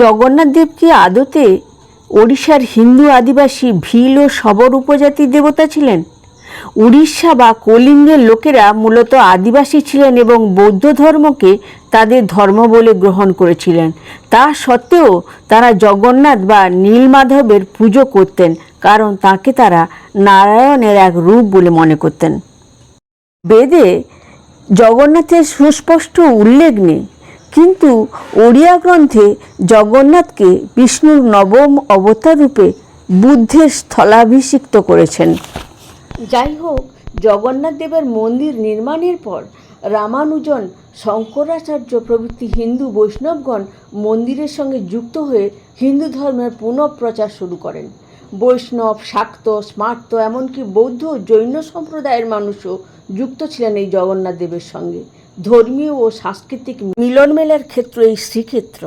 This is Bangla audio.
জগন্নাথ দেব কি আদতে ওড়িশার হিন্দু আদিবাসী ভিল ও সবর উপজাতির দেবতা ছিলেন। উড়িষ্যা বা কলিঙ্গের লোকেরা মূলত আদিবাসী ছিলেন এবং বৌদ্ধ ধর্মকে তাদের ধর্ম বলে গ্রহণ করেছিলেন। তা সত্ত্বেও তারা জগন্নাথ বা নীলমাধবের পুজো করতেন, কারণ তাকে তারা নারায়ণের এক রূপ বলে মনে করতেন। বেদে জগন্নাথের সুস্পষ্ট উল্লেখ নেই। কিন্তু ওড়িয়া গ্রন্থে জগন্নাথকে বিষ্ণুর নবম অবতার রূপে বুদ্ধের স্থলাভিষিক্ত করেছেন। যাই হোক জগন্নাথ দেবের মন্দির নির্মাণের পর রামানুজন শঙ্করাচার্য প্রভৃতি হিন্দু বৈষ্ণবগণ মন্দিরের সঙ্গে যুক্ত হয়ে হিন্দু ধর্মের পুনঃপ্রচার শুরু করেন। বৈষ্ণব, শাক্ত, স্মার্ত, এমনকি বৌদ্ধ জৈন সম্প্রদায়ের মানুষও যুক্ত ছিলেন এই জগন্নাথ দেবের সঙ্গে। ধর্মীয় ও সাংস্কৃতিক মিলনমেলার ক্ষেত্র এই শ্রীক্ষেত্র।